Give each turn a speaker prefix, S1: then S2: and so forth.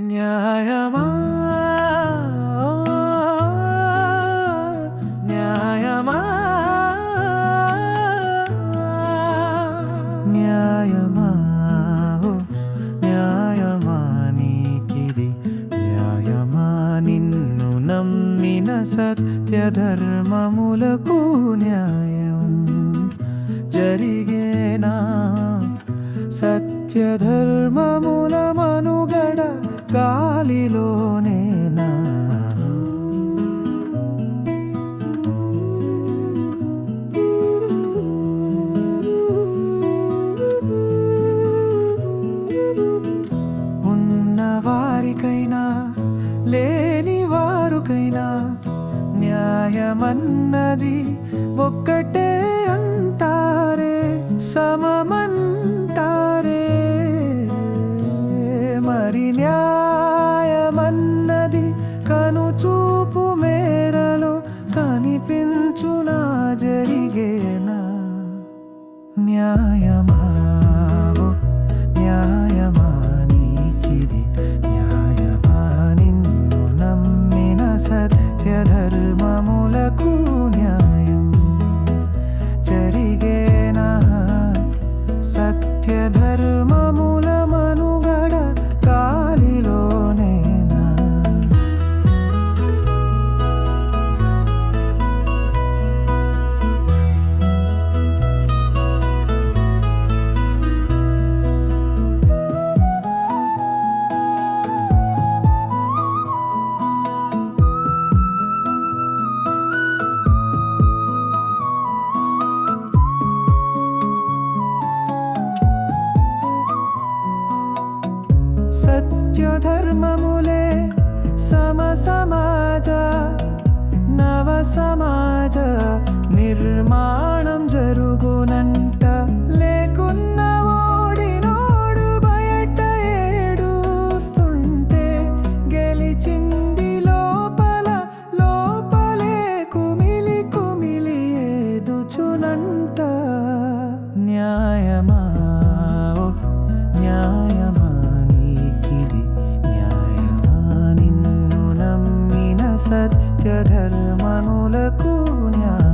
S1: న్యాయమా? న్యాయమా? న్యాయమా? న్యాయమా నీకిది? న్యాయమా నిన్ను నమ్మిన సత్యధర్మములకు న్యాయం. జరిగేనా? సత్యధర్మముల మన గాలిలోనేనా ఉన్నవారికైనా లేని వారుకైనా న్యాయమన్నది ఒక్కటే అంటారే. సమమ కనిపించునా జరిగేనా న్యాయమా న్యాయమా నీకిది న్యాయమా నిన్ను నమ్మిన సత్య ధర్మములకు న్యాయం. జరిగేనా సత్యధర్మముల మనుగడ సత్యధర్మములే సమ సమాజ నవ సమాజ నిర్మాణం జరుగునంట లేకున్న ఓడినోడు బయట ఏడుస్తుంటే గెలిచింది లోపల లోపలే కుమిలి కుమిలి ఏదుచునంట న్యాయమా सत्यधर्मनुलकून्या